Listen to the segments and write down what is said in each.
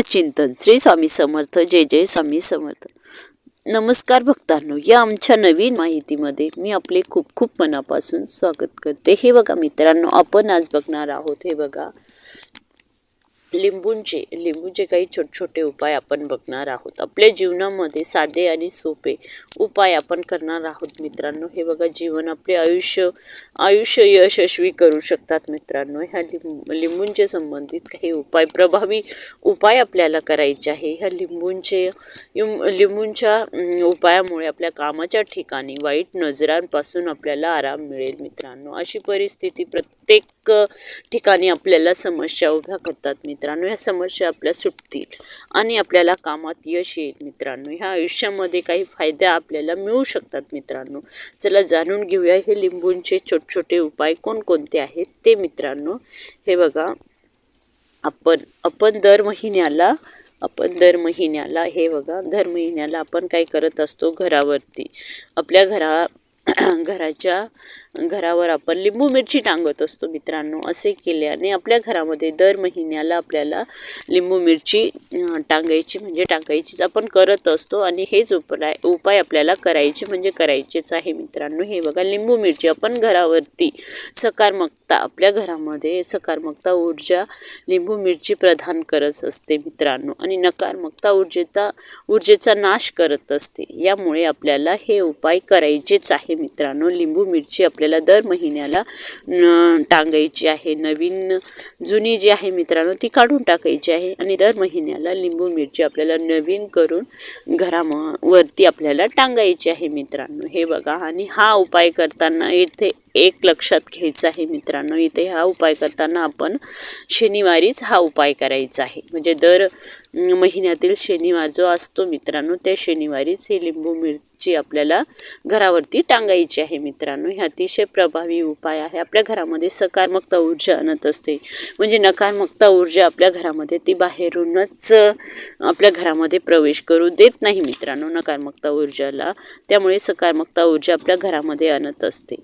चिंतन. श्री स्वामी समर्थ. जय जय स्वामी समर्थ. नमस्कार भक्तांनो. या आमच्या नवीन माहितीमध्ये मी आपले खूप खूप मनापासून स्वागत करते. हे बघा मित्रांनो आपण आज बघणार आहोत हे बघा. लिंबूंचे लिंबूचे काही छोटे छोटे उपाय आपण बघणार आहोत. आपल्या जीवनामध्ये साधे आणि सोपे उपाय आपण करणार आहोत मित्रांनो. हे बघा जीवन आपले आयुष्य आयुष्य यशस्वी करू शकतात मित्रांनो. ह्या लिंब लिंबूंचे संबंधित काही उपाय प्रभावी उपाय आपल्याला करायचे आहे. ह्या लिंबूंचे लिंबूंच्या उपायामुळे आपल्या कामाच्या ठिकाणी वाईट नजरांपासून आपल्याला आराम मिळेल मित्रांनो. अशी परिस्थिती प्रत्येक प्रत्येक ठिकाणी आपल्याला समस्या उभ्या करतात मित्रांनो. ह्या समस्या आपल्या सुटतील आणि आपल्याला कामात यश येईल मित्रांनो. ह्या आयुष्यामध्ये काही फायदे आपल्याला मिळू शकतात मित्रांनो. चला जाणून घेऊया हे लिंबूंचे छोटे छोटे उपाय कोणकोणते आहेत ते मित्रांनो. हे बघा आपण आपण दर महिन्याला आपण दर महिन्याला हे बघा दर महिन्याला आपण काय करत असतो? घरावरती. आपल्या घरा घराच्या घरावर आपण लिंबू मिरची टांगत असतो मित्रांनो असे केल्याने आपल्या घरामध्ये दर महिन्याला आपल्याला लिंबू मिरची टांगायची म्हणजे टाकायचीच आपण करत असतो आणि हेच उपाय उपाय आपल्याला करायचे म्हणजे करायचेच आहे मित्रांनो. हे बघा लिंबू मिरची आपण घरावरती सकारात्मकता आपल्या घरामध्ये सकारात्मकता ऊर्जा लिंबू मिरची प्रदान करत असते मित्रांनो आणि नकारात्मकता ऊर्जेचा ऊर्जेचा नाश करत असते. यामुळे आपल्याला हे उपाय करायचेच आहे मित्रांनो. लिंबू मिरची आपल्या आपल्याला दर महिन्याला न- टांगायची आहे. नवीन जुनी जी आहे मित्रांनो ती काढून टाकायची आहे. आणि दर महिन्याला लिंबू मिरची आपल्याला नवीन करून घरावरती आपल्याला टांगायची आहे मित्रांनो. हे बघा. आणि हा उपाय करताना इथे एक लक्षात घ्यायचं आहे मित्रांनो. इथे हा उपाय करताना आपण शनिवारीच हा उपाय करायचा आहे. म्हणजे दर महिन्यातील शनिवार जो असतो मित्रांनो त्या शनिवारीच हे लिंबू जी आपल्याला घरावरती टांगायची आहे मित्रांनो. हे अतिशय प्रभावी उपाय आहे. आपल्या घरामध्ये सकारात्मकता ऊर्जा आणत असते. म्हणजे नकारात्मकता ऊर्जा आपल्या घरामध्ये ती बाहेरूनच आपल्या घरामध्ये प्रवेश करू देत नाही मित्रांनो नकारात्मकता ऊर्जाला. त्यामुळे सकारात्मकता ऊर्जा आपल्या घरामध्ये आणत असते.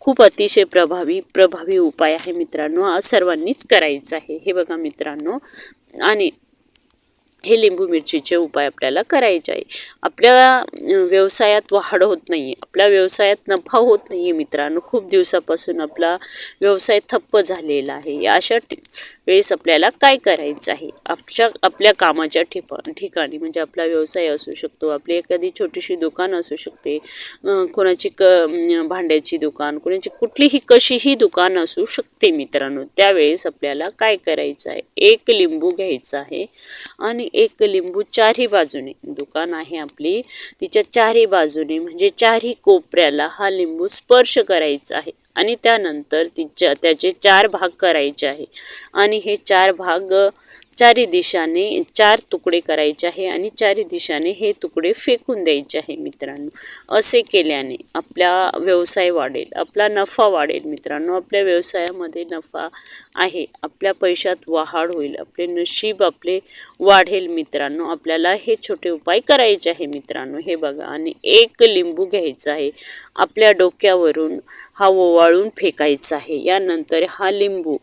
खूप अतिशय प्रभावी प्रभावी उपाय आहे मित्रांनो. आज सर्वांनीच करायचा आहे. हे बघा मित्रांनो. आणि हे लिंबू मिरचीचे उपाय आपल्याला करायचे आहे. आपल्या व्यवसायात वाढ होत नाही आहे आपल्या व्यवसायात नफा होत नाही आहे मित्रांनो. खूप दिवसापासून आपला व्यवसाय ठप्प झालेला आहे. या अशा ठि- वेळेस आपल्याला काय करायचं आहे? आपल्या आपल्या कामाच्या ठिपा ठिकाणी म्हणजे आपला व्यवसाय असू शकतो आपली एखादी छोटीशी दुकान असू शकते कोणाची क भांड्याची दुकान कोणाची कुठलीही कशीही दुकान असू शकते मित्रांनो. त्यावेळेस आपल्याला काय करायचं आहे? एक लिंबू घ्यायचा आहे आणि एक लिंबू चारही बाजूने. दुकान आहे आपली. तिच्या चारही बाजूने म्हणजे चारही कोपऱ्याला हा लिंबू स्पर्श करायचा आहे. आणि त्यानंतर तिच्या त्याचे चार भाग करायचे आहे. आणि हे चार भाग चारी दिशाने चार तुकडे करायचे आहे आणि चारी दिशाने हे तुकडे फेकून द्यायचे आहे मित्रांनो. असे केल्याने आपला व्यवसाय वाढेल आपला नफा वाढेल मित्रांनो. आपल्या व्यवसायामध्ये नफा आहे आपल्या पैशात वाढ होईल आपले नशीब आपले वाढेल मित्रांनो. आपल्याला हे छोटे उपाय करायचे आहे मित्रांनो. हे बघा आणि एक लिंबू घ्यायचा आहे. आपल्या डोक्यावरून हा ओवाळून फेकायचा आहे. यानंतर हा लिंबू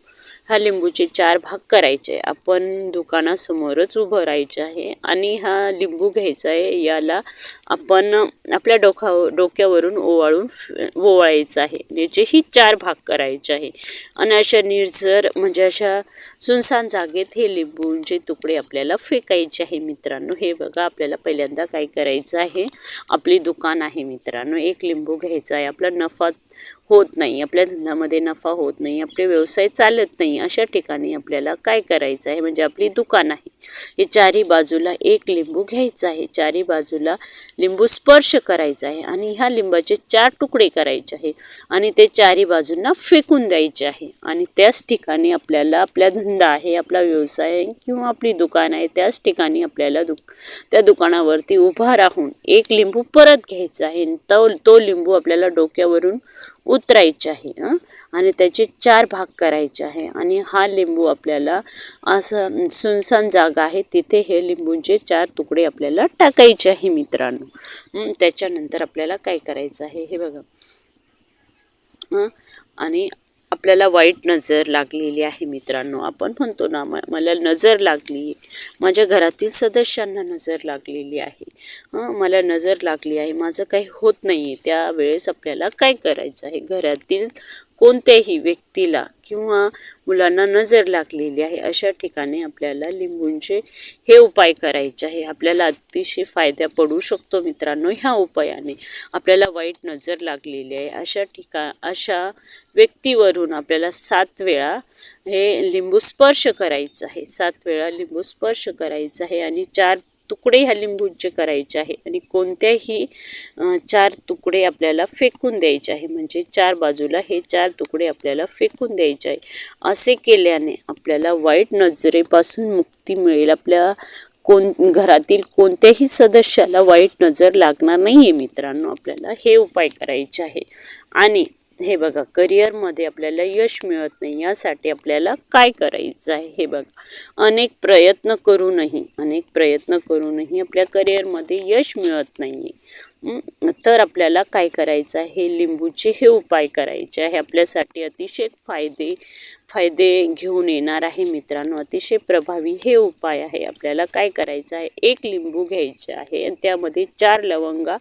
हा लिंबूचे चार भाग करायचे. आपण दुकानासमोरच उभं राहायचं आहे आणि हा लिंबू घ्यायचा आहे. याला आपण आपल्या डोका डोक्यावरून ओवाळून ओवाळायचं आहे. याचेही चार भाग करायचे आहे. आणि अशा निर्जर म्हणजे अशा सुनसान जागेत हे लिंबूंचे तुकडे आपल्याला फेकायचे आहे मित्रांनो. हे बघा आपल्याला पहिल्यांदा काय करायचं आहे? आपली दुकान आहे मित्रांनो. एक लिंबू घ्यायचा आहे. आपला नफा होत नाही आपल्या धंद्यामध्ये नफा होत नाही आपले व्यवसाय चालत नाही अशा ठिकाणी आपल्याला काय करायचं आहे? म्हणजे आपली दुकान आहे. हे चारी बाजूला एक लिंबू घ्यायचा आहे. चारी बाजूला लिंबू स्पर्श करायचा आहे आणि ह्या लिंबाचे चार तुकडे करायचे आहे आणि ते चारी बाजूंना फेकून द्यायचे आहे. आणि त्याच ठिकाणी आपल्याला आपला धंदा आहे आपला व्यवसाय आहे किंवा आपली दुकान आहे त्याच ठिकाणी आपल्याला दुक त्या दुकानावरती उभा राहून एक लिंबू परत घ्यायचा आहे. आणि तो तो लिंबू आपल्याला डोक्यावरून उतरायचे आहे आणि त्याचे चार भाग करायचे आहे. आणि हा लिंबू आपल्याला असं सुनसान जागा आहे. तिथे हे लिंबूंचे चार तुकडे आपल्याला टाकायचे आहे मित्रांनो. त्याच्यानंतर आपल्याला काय करायचं आहे हे बघा. आणि आपल्याला वाईट नजर लागलेली आहे मित्रांनो. आपण म्हणतो ना म- मला नजर लागली. माझ्या घरातील सदस्यांना नजर लागलेली आहे. हां मला नजर लागली आहे. माझं काही होत नाही आहे त्यावेळेस आपल्याला काय करायचं आहे? घरातील कोणत्याही व्यक्तीला किंवा मुलांना नजर लागलेली आहे अशा ठिकाणी आपल्याला लिंबूंचे हे उपाय करायचे आहे. आपल्याला अतिशय फायदा पडू शकतो मित्रांनो ह्या उपायाने. आपल्याला वाईट नजर लागलेली आहे. अशा ठिका अशा व्यक्तीवरून आपल्याला सात वेळा हे लिंबू स्पर्श करायचं आहे. सात वेळा लिंबू स्पर्श करायचं आहे आणि चार तुकडे ह्या लिंबूंचे करायचे आहे. आणि कोणत्याही चार तुकडे आपल्याला फेकून द्यायचे आहे. म्हणजे चार बाजूला हे चार तुकडे आपल्याला फेकून द्यायचे आहे. असे केल्याने आपल्याला वाईट नजरेपासून मुक्ती मिळेल. आपल्या कोण घरातील कोणत्याही सदस्याला वाईट नजर लागणार नाही आहे मित्रांनो. आपल्याला हे उपाय करायचे आहे. आणि हे बघा करिअरमध्ये आपल्याला यश मिळत नाही यासाठी आपल्याला काय करायचं आहे हे बघा. अनेक प्रयत्न करूनही अनेक प्रयत्न करूनही आपल्या करिअरमध्ये यश मिळत नाही आहे तर आपल्याला काय करायचं आहे? हे लिंबूचे हे उपाय करायचे आहे. आपल्यासाठी अतिशय फायदे फायदे घेऊन येणार आहे मित्रांनो. अतिशय प्रभावी हे उपाय आहे. आपल्याला काय करायचं आहे? एक लिंबू घ्यायचे आहे. आणि त्यामध्ये चार लवंगा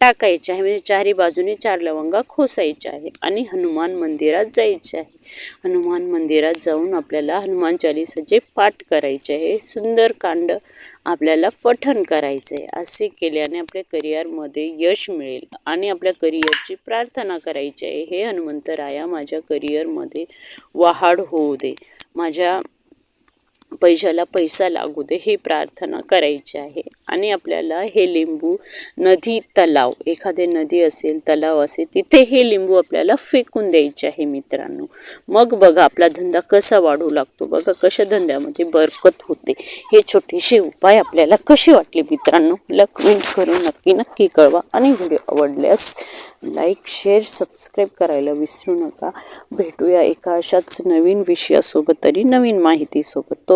टाकायचे आहे. म्हणजे चारी बाजूने चार लवंगा खोसायच्या आहे आणि हनुमान मंदिरात जायचे आहे. हनुमान मंदिरात जाऊन आपल्याला हनुमान चालिसाचे पाठ करायचे आहे. सुंदर कांड आपल्याला पठण करायचं आहे. असे केल्याने आपल्या करिअरमध्ये यश मिळेल आणि आपल्या करिअरची प्रार्थना करायची आहे. हे हनुमंतराया माझ्या करिअरमध्ये वाढ होऊ दे. माझ्या पैशाला पैसा लागू दे ही प्रार्थना करायची आहे. आणि आपल्याला हे लिंबू नदी तलाव एखादे नदी असेल तलाव असेल तिथे हे लिंबू आपल्याला फेकून द्यायचे आहे मित्रांनो. मग बघा आपला धंदा कसा वाढू लागतो. बघा कशा धंद्यामध्ये बरकत होते. हे छोटेसे उपाय आपल्याला कसे वाटले मित्रांनो? मला कमेंट करून नक्की नक्की कळवा. आणि व्हिडिओ आवडल्यास लाईक शेअर सबस्क्राईब करायला विसरू नका. भेटूया एका अशाच नवीन विषयासोबत तरी नवीन माहितीसोबत.